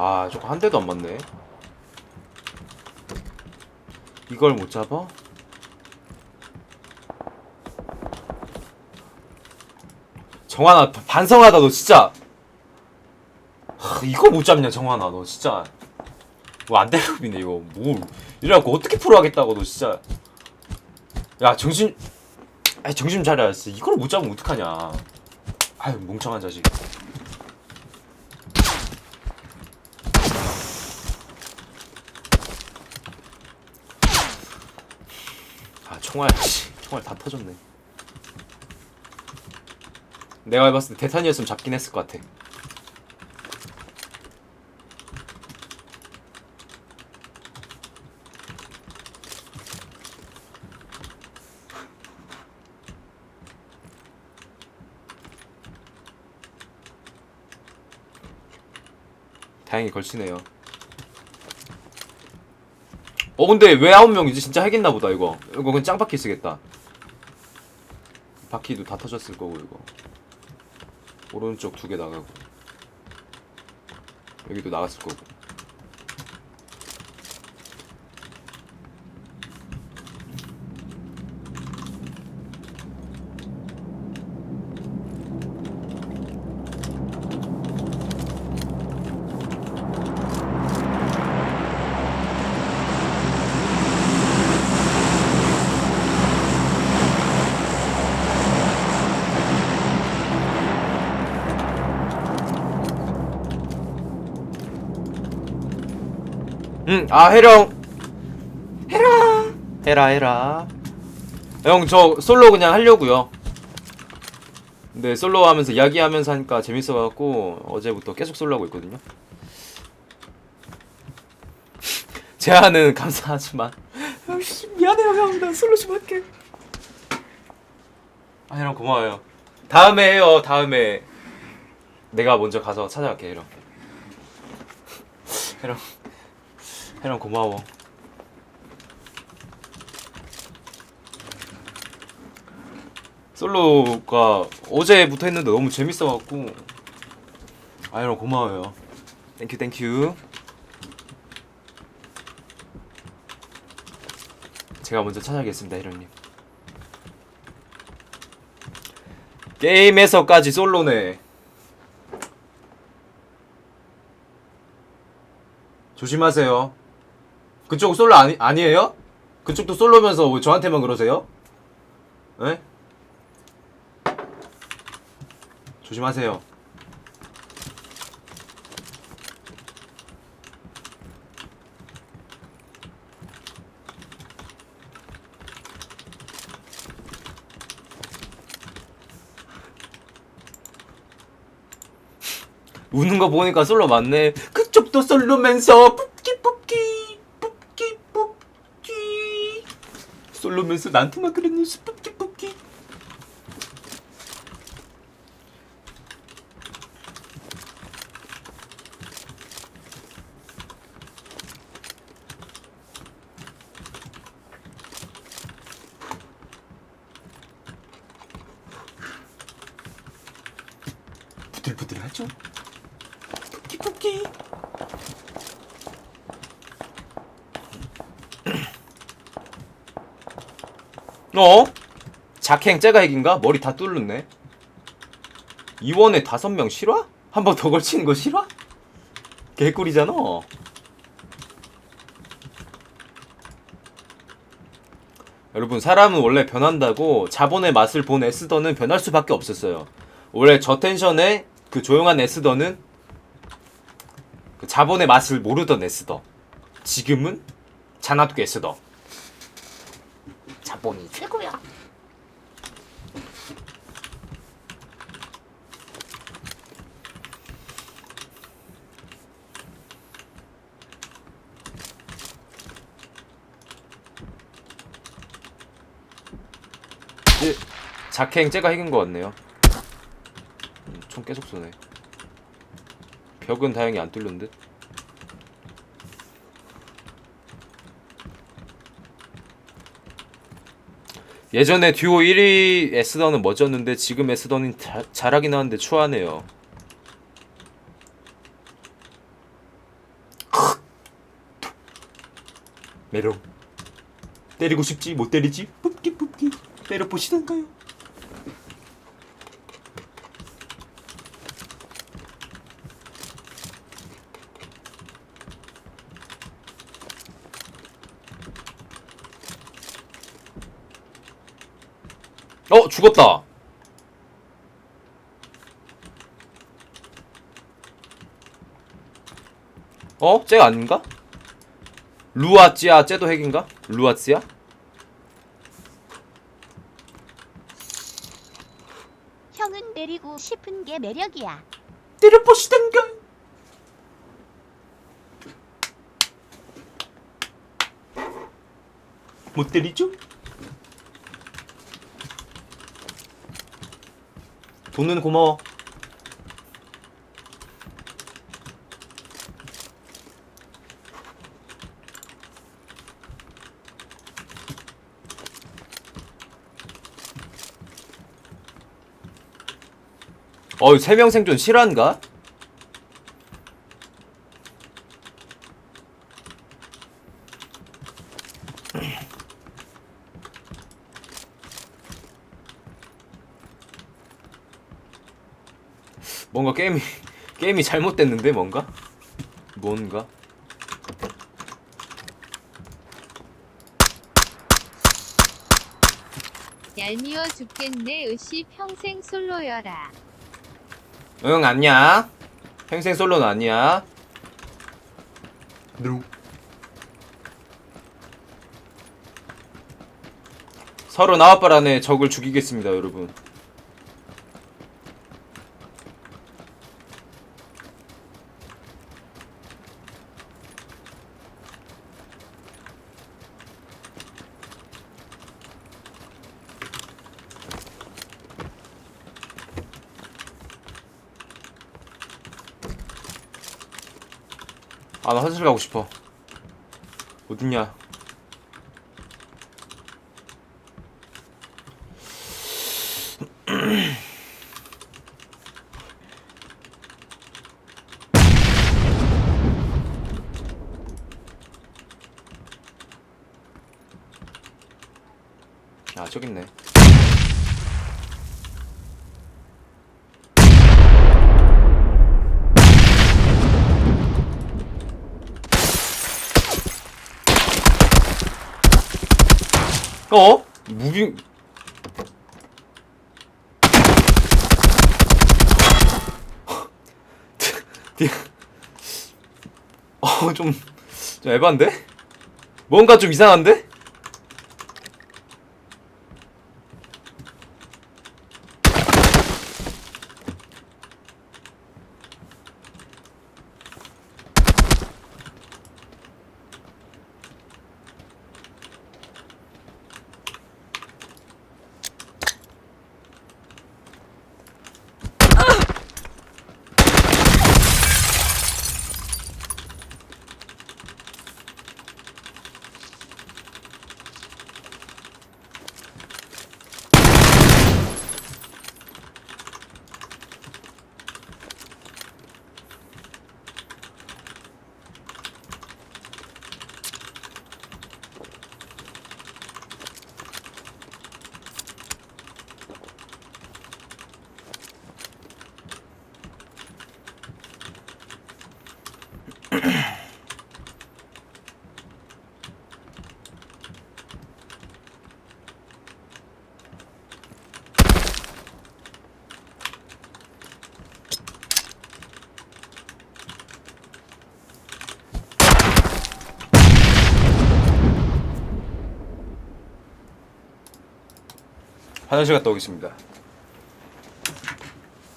아 저거 한 대도 안 맞네. 이걸 못 잡아? 정환아 반성하다 너 진짜. 하, 이거 못 잡냐 정환아 너 진짜. 뭐 안될급이네 이거. 뭐 이래갖고 어떻게 프로 하겠다고 너 진짜. 야 정신 아 정신 차려야지 이걸 못 잡으면 어떡하냐. 아유 멍청한 자식 총알 씨 총알 다 터졌네. 내가 해봤을 때 대탄이었으면 잡긴 했을 것 같아. 다행히 걸치네요 어 근데 왜 아홉 명이지? 진짜 해겠나 보다 이거. 이거 그냥 짱바퀴 쓰겠다. 바퀴도 다 터졌을 거고 이거. 오른쪽 두 개 나가고. 여기도 나갔을 거고 응, 아 해령. 해라. 해라 해라. 형 저 솔로 그냥 하려고요. 근데 솔로 하면서 이야기하면서 하니까 재밌어갖고 어제부터 계속 솔로 하고 있거든요. 제안은 감사하지만. 아이씨, 미안해요 형 나 솔로 좀 할게. 아 해령 고마워요. 다음에 해요 다음에. 내가 먼저 가서 찾아갈게 해령. 해령 해랑 고마워. 솔로가 어제부터 했는데 너무 재밌어갖고 아이랑 고마워요. 땡큐 땡큐. 제가 먼저 찾아가겠습니다, 이런님. 게임에서까지 솔로네. 조심하세요. 그쪽 솔로 아니, 아니에요? 그쪽도 솔로면서 왜 저한테만 그러세요? 에? 조심하세요. 우는 거 보니까 솔로 맞네. 그쪽도 솔로면서 뽑기 뽑기 뽑기 뽑기 솔로면서 나한테만 그랬는지 뽑기 뽑기. 부들부들하죠? 뽑기 뽑기. 어? 작행 째가 핵인가? 머리 다 뚫렸네. 이원에 다섯 명 실화? 한 번 더 걸치는 거 실화? 개꿀이잖아. 여러분 사람은 원래 변한다고 자본의 맛을 본 에스더는 변할 수밖에 없었어요. 원래 저 텐션의 그 조용한 에스더는 그 자본의 맛을 모르던 에스더. 지금은 자나도 에스더. 자본이 최고야. 예, 작행 째가 핵인 것 같네요. 음, 총 계속 쏘네. 벽은 다행히 안 뚫린 듯. 예전에 듀오 1위 에스더는 멋졌는데 지금 에스더는 잘하긴 하는데 추하네요 메롱 때리고 싶지 못 때리지? 뽑기 뽑기 때려 보시던가요? 어 죽었다 어? 쟤가 아닌가? 루아찌아 쟤도 핵인가? 루아찌아? 형은 때리고 싶은 게 매력이야. 때려보시던가 못 때리죠? 돈은 고마워 어이 세명 생존 실화인가? 뭔가 게임이 게임이 잘못됐는데 뭔가? 뭔가? 얄미워 죽겠네 으씨. 평생 솔로여라. 응 아니야 평생 솔로는 아니야. 서른 아홉 발 안에 적을 죽이겠습니다 여러분 아 나 화장실 가고 싶어. 어딨냐? 아 저기 있네 어? 무빙 뒤- 어, 좀, 좀 에반데? 뭔가 좀 이상한데? 화장실 갔다 오겠습니다.